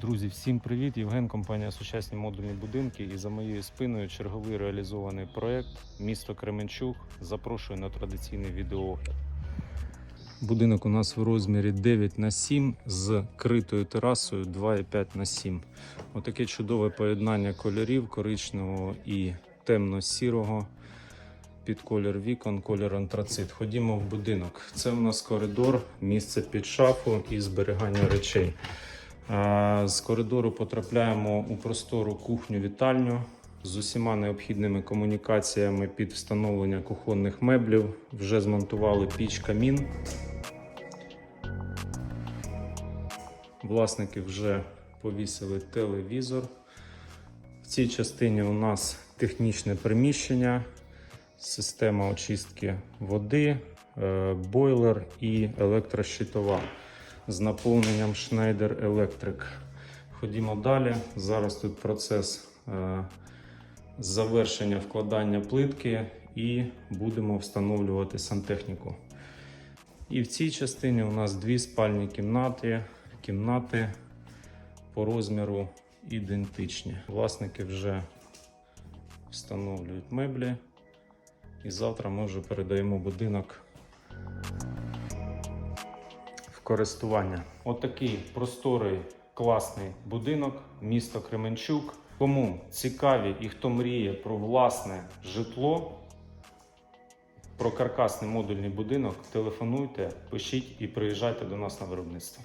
Друзі, всім привіт! Євген, компанія Сучасні модульні будинки. І за моєю спиною черговий реалізований проект місто Кременчук. Запрошую на традиційний відеоогляд. Будинок у нас в розмірі 9 на 7 з критою терасою 2,5 на 7. Отаке чудове поєднання кольорів коричневого і темно-сірого. Під колір вікон, колір антрацит. Ходімо в будинок. Це у нас коридор, місце під шафу і зберігання речей. А, З коридору потрапляємо у простору кухню-вітальню з усіма необхідними комунікаціями під встановлення кухонних меблів. Вже змонтували піч камін. Власники вже повісили телевізор. В цій частині у нас технічне приміщення, система очистки води, е, бойлер і електрощитова з наповненням Schneider Electric. Ходімо далі. Зараз тут процес е, завершення вкладання плитки і будемо встановлювати сантехніку. І в цій частині у нас дві спальні кімнати. Кімнати по розміру ідентичні. Власники вже встановлюють меблі. І завтра ми вже передаємо будинок користування. Отакий просторий, класний будинок, місто Кременчук. Кому цікаві і хто мріє про власне житло, про каркасний модульний будинок, телефонуйте, пишіть і приїжджайте до нас на виробництво.